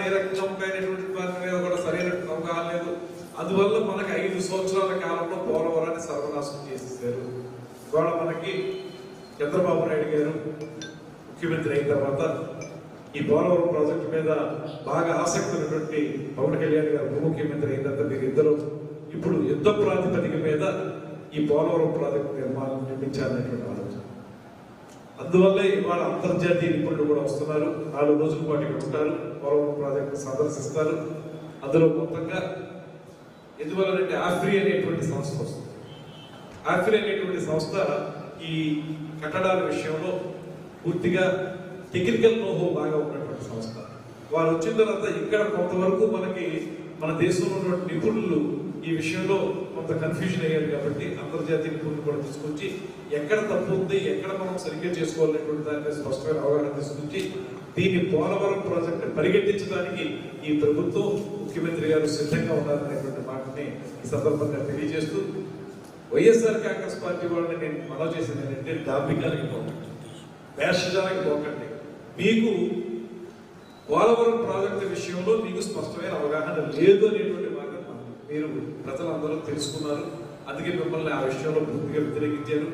ఏ రకంగా మీద కూడా సరైన అవగాహన లేదు అందువల్ల మనకి ఐదు సంవత్సరాల కాలంలో పోలవరాన్ని సర్వనాశనం చేసేసారు ఇవాళ మనకి చంద్రబాబు నాయుడు గారు ముఖ్యమంత్రి అయిన తర్వాత ఈ పోలవరం ప్రాజెక్టు మీద బాగా ఆసక్తి ఉన్నటువంటి పవన్ కళ్యాణ్ గారు ఉప ముఖ్యమంత్రి అయిన తర్వాత మీరు ఇద్దరు ఇప్పుడు యుద్ధ ప్రాతిపదిక మీద ఈ పోలవరం ప్రాజెక్టు నిర్మాణం నిర్మించాలనేటువంటి ఆలోచన. అందువల్ల ఇవాళ అంతర్జాతీయ నిపుణులు కూడా వస్తున్నారు. నాలుగు రోజుల పాటు ఇక్కడ ఉంటారు. పోలవరం ప్రాజెక్టు సందర్శిస్తారు. అందులో మొత్తంగా ఎందువల్లంటే ఆఫ్రీ అనేటువంటి సంస్థ వస్తుంది. ఆఫ్రీ అనేటువంటి సంస్థ ఈ కట్టడాల విషయంలో పూర్తిగా టెక్నికల్ నోహో బాగా ఉన్నటువంటి సంస్థ. వారు వచ్చిన తర్వాత ఇక్కడ కొంతవరకు మనకి మన దేశంలో ఉన్నటువంటి నిపుణులు ఈ విషయంలో కొంత కన్ఫ్యూజన్ అయ్యారు కాబట్టి అంతర్జాతీయ నిపుణులు కూడా తీసుకొచ్చి ఎక్కడ తప్పు ఉంది ఎక్కడ మనం సరిగ్గా చేసుకోవాలనేటువంటి దాని మీద స్పష్టమైన అవగాహన తీసుకొచ్చి దీన్ని పోలవరం ప్రాజెక్ట్ పరిగెత్తించడానికి ఈ ప్రభుత్వం ముఖ్యమంత్రి గారు సిద్ధంగా ఉన్నారనేటువంటి మాటని ఈ సందర్భంగా తెలియజేస్తూ వైఎస్ఆర్ కాంగ్రెస్ పార్టీ వాళ్ళని నేను మనవి చేసింది ఏంటంటే డాంబికానికి పోకండి. వేషజాలకి పోకండి. మీకు పోలవరం ప్రాజెక్టు విషయంలో మీకు స్పష్టమైన అవగాహన లేదు అనేటువంటి మీరు ప్రజలందరూ తెలుసుకున్నారు. అందుకే మిమ్మల్ని ఆ విషయంలో పూర్తిగా వ్యతిరేకించారు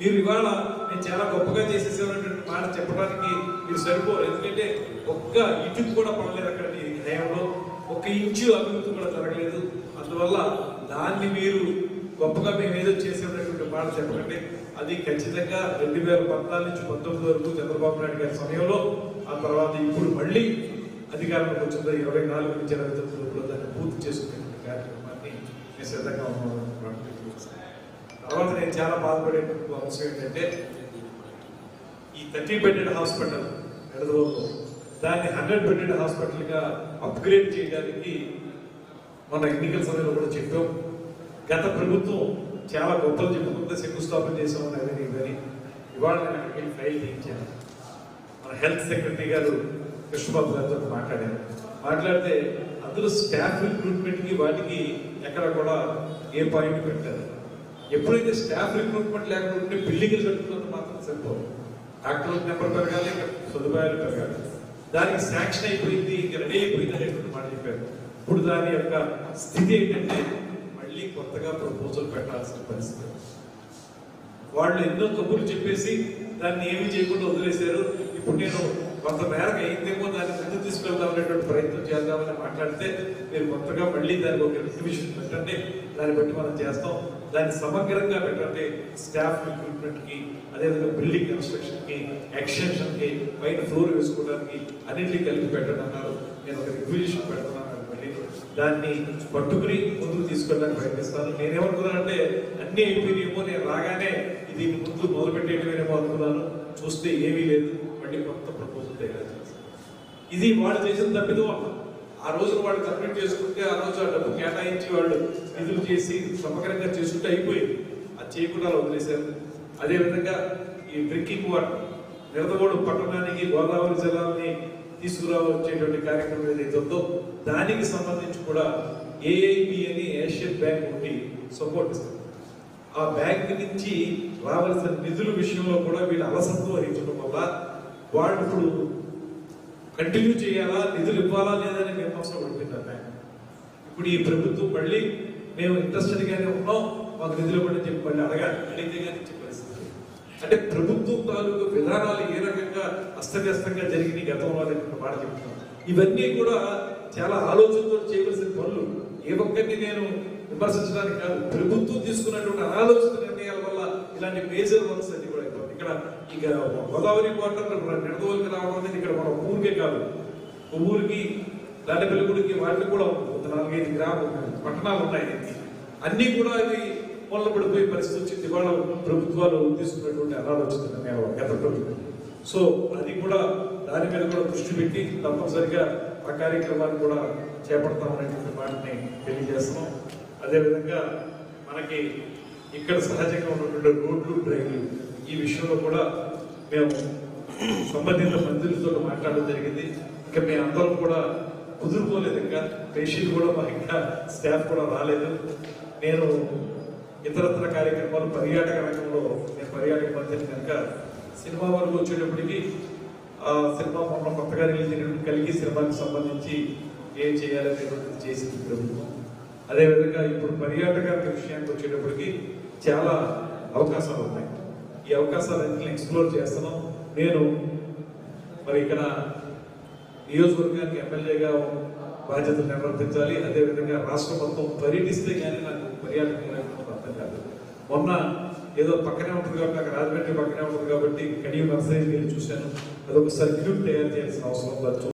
మీరు ఇవాళ నేను చాలా గొప్పగా చేసేసేటువంటి మాట చెప్పడానికి మీరు సరిపోరు. ఎందుకంటే ఒక్క ఇటుకు కూడా పడలేదు అక్కడ ఈ హయాంలో. ఒక్క ఇంచు అభివృద్ధి కూడా జరగలేదు. అందువల్ల దాన్ని మీరు గొప్పగా మేము ఏదో చేసేటటువంటి మాట చెప్పకండి. అది ఖచ్చితంగా రెండు వేల పద్నాలుగు నుంచి పంతొమ్మిది వరకు చంద్రబాబు నాయుడు గారి సమయంలో ఆ తర్వాత ఇప్పుడు మళ్ళీ అధికారంలోకి వచ్చిందో ఇరవై నాలుగు నుంచి ఇరవై తొమ్మిది దాన్ని పూర్తి చేసుకుంటారు కార్యక్రమాన్ని సిద్ధంగా తర్వాత నేను చాలా బాధపడేటువంటి అంశం ఏంటంటే ఈ థర్టీ బెడెడ్ హాస్పిటల్ ఎడదవోలో దాన్ని హండ్రెడ్ బెడెడ్ హాస్పిటల్గా అప్గ్రేడ్ చేయడానికి మన ఎన్నికల సమయంలో కూడా చెప్పాం. గత ప్రభుత్వం చాలా గొప్పలు చెప్పుకుంటే శంకుస్థాపన చేసామని అదే ఇదని ఇవాళ నేను ఫైల్ చేయించాను. మన హెల్త్ సెక్రటరీ గారు కృష్ణబాబు గారితో మాట్లాడాను మాట్లాడితే అందులో స్టాఫ్ రిక్రూట్మెంట్కి వాటికి ఎక్కడ కూడా ఏ పాయింట్ పెట్టారు. ఎప్పుడైతే స్టాఫ్ రిక్రూట్మెంట్ లేకుండా ఉంటే బిల్డింగ్లు కట్టుకున్నంత మాత్రం సరిపోదు. డాక్టర్ నెంబర్ పెరగాలి ఇంకా సదుపాయాలు పెరగాలి. దానికి శాంక్షన్ అయిపోయింది ఇంకా రెడీ అయిపోయింది అనేటువంటి మాట చెప్పారు. ఇప్పుడు దాని యొక్క స్థితి ఏంటంటే మళ్ళీ కొత్తగా ప్రపోజల్ పెట్టాల్సిన పరిస్థితి. వాళ్ళు ఎన్నో కబుర్లు చెప్పేసి దాన్ని ఏమీ చేయకుండా వదిలేశారు. ఇప్పుడు నేను కొంత మేరకు అయిందేమో దాన్ని ముందు తీసుకెళ్దామనేటువంటి ప్రయత్నం చేద్దామని మాట్లాడితే మీరు కొత్తగా మళ్ళీ దానికి ఒక రిజర్వేషన్ పెట్టండి. దాన్ని బట్టి మనం చేస్తాం. దాన్ని సమగ్రంగా పెట్టండి. స్టాఫ్ రిక్రూట్మెంట్కి అదేవిధంగా బిల్డింగ్ కన్స్ట్రక్షన్కి ఎక్స్టెన్షన్కి పైన ఫ్లోర్ వేసుకోవడానికి అన్నింటినీ కలిపి పెట్టండి అన్నారు. నేను ఒక రిక్విజిషన్ పెడుతున్నాను మళ్ళీ. దాన్ని పట్టుకుని ముందుకు తీసుకెళ్ళడానికి ప్రయత్నిస్తాను. నేనేమనుకున్నానంటే అన్ని అయిపోయినాయేమో నేను రాగానే ఇది ముందు మొదలు పెట్టేయటమేమో అనుకున్నాను. చూస్తే ఏమీ లేదు. మళ్ళీ కొత్త ప్రపోజల్ తయారు చేశాను ఇది వాళ్ళు చేసిన తప్పిదం ఆ రోజు వాళ్ళు కంప్లీట్ చేసుకుంటే ఆ రోజు ఆ డబ్బు కేటాయించి వాళ్ళు నిధులు చేసి సమగ్రంగా చేసుకుంటే అయిపోయింది. అది చేయకుండా అలా వదిలేశారు. అదేవిధంగా ఈ డ్రింకింగ్ వాటర్ నిరదవోడు పట్టణానికి గోదావరి జలాన్ని తీసుకురావచ్చేటువంటి కార్యక్రమం ఏదైతే ఉందో దానికి సంబంధించి కూడా ఏఐబి అని ఏషియన్ బ్యాంక్ ఒకటి సపోర్ట్ ఇస్తుంది. ఆ బ్యాంక్ నుంచి రావాల్సిన నిధుల విషయంలో కూడా వీళ్ళు అలసత్వం వహించడం వల్ల వాళ్ళు ఇప్పుడు కంటిన్యూ చేయాలా నిధులు ఇవ్వాలా లేదని మీమాంసలో పడిపోయింది ఆ ఇప్పుడు ఈ ప్రభుత్వం మళ్ళీ మేము ఇంట్రెస్టెడ్ గానే ఉన్నాం మాకు నిధులు ఇవ్వండి అని చెప్పి మళ్ళీ అడగాలి. అడిగితే కానీ చెప్పేస్తుంది అంటే ప్రభుత్వం తాలూకు విధానాలు ఏ రకంగా అస్తవ్యస్తంగా జరిగినాయి గతంలో అనేటువంటి మాట చెప్తున్నాం. ఇవన్నీ కూడా చాలా ఆలోచనతో చేయవలసిన పనులు. ఏ ఒక్కరిని నేను విమర్శించడానికి కాదు ప్రభుత్వం తీసుకున్నటువంటి అనాలోచిత నిర్ణయాల వల్ల ఇలాంటి మేజర్ వర్క్స్ అని ఇక్కడ ఇక గోదావరి వాటర్ నిడదవోలికి రావడం అనేది ఇక్కడ మన ఊరికే కాదు. ఊరికి దాండపల్లిగుడికి వాటికి కూడా ఒక నాలుగైదు గ్రామ పట్టణాలు ఉన్నాయి. అన్ని కూడా అవి పొల్ల పడిపోయే పరిస్థితి వచ్చింది. ఇవాళ ప్రభుత్వాలు తీసుకున్నటువంటి అనాలోచిత నిర్ణయాలు గత ప్రభుత్వం. సో అది కూడా దాని మీద కూడా దృష్టి పెట్టి తప్పనిసరిగా ఆ కార్యక్రమాన్ని కూడా చేపడతామనేటువంటి మాటని తెలియజేస్తున్నాం. అదేవిధంగా మనకి ఇక్కడ సహజంగా ఉన్నటువంటి రోడ్లు డ్రైన్లు ఈ విషయంలో కూడా మేము సంబంధిత మంత్రులతో మాట్లాడడం జరిగింది. ఇంకా మేము అందరం కూడా కుదురుకోలేదు ఇంకా. పేషెంట్ కూడా మా ఇంకా స్టాఫ్ కూడా రాలేదు. నేను ఇతరత్ర కార్యక్రమాలు పర్యాటక రంగంలో నేను పర్యాటక మంత్రిని కనుక సినిమా వరకు వచ్చేటప్పటికి ఆ సినిమా మొన్న కొత్తగా రిలీజ్ అయినటువంటి కలిగి సినిమాకి సంబంధించి ఏం చేయాలనేటువంటిది చేసింది ప్రభుత్వం. అదేవిధంగా ఇప్పుడు పర్యాటక విషయానికి వచ్చేటప్పటికి చాలా అవకాశాలు ఉన్నాయి. ఈ అవకాశాలన్నింటిని ఎక్స్ప్లోర్ చేస్తున్నాం. నేను మరి ఇక్కడ నియోజకవర్గానికి ఎమ్మెల్యేగా బాధ్యతలు నిర్వర్తించాలి. అదేవిధంగా రాష్ట్రం మొత్తం పర్యటిస్తే కానీ నాకు పర్యాటకం లేకుండా అర్థం కాదు. మొన్న ఏదో పక్కనే ఉంటుంది కాబట్టి నాకు రాజమండ్రి పక్కనే ఉంటుంది కాబట్టి కడియం నర్సరీకి వెళ్ళి చూశాను. అదొక సర్క్యూట్ తయారు చేయాల్సిన అవసరం ఉందా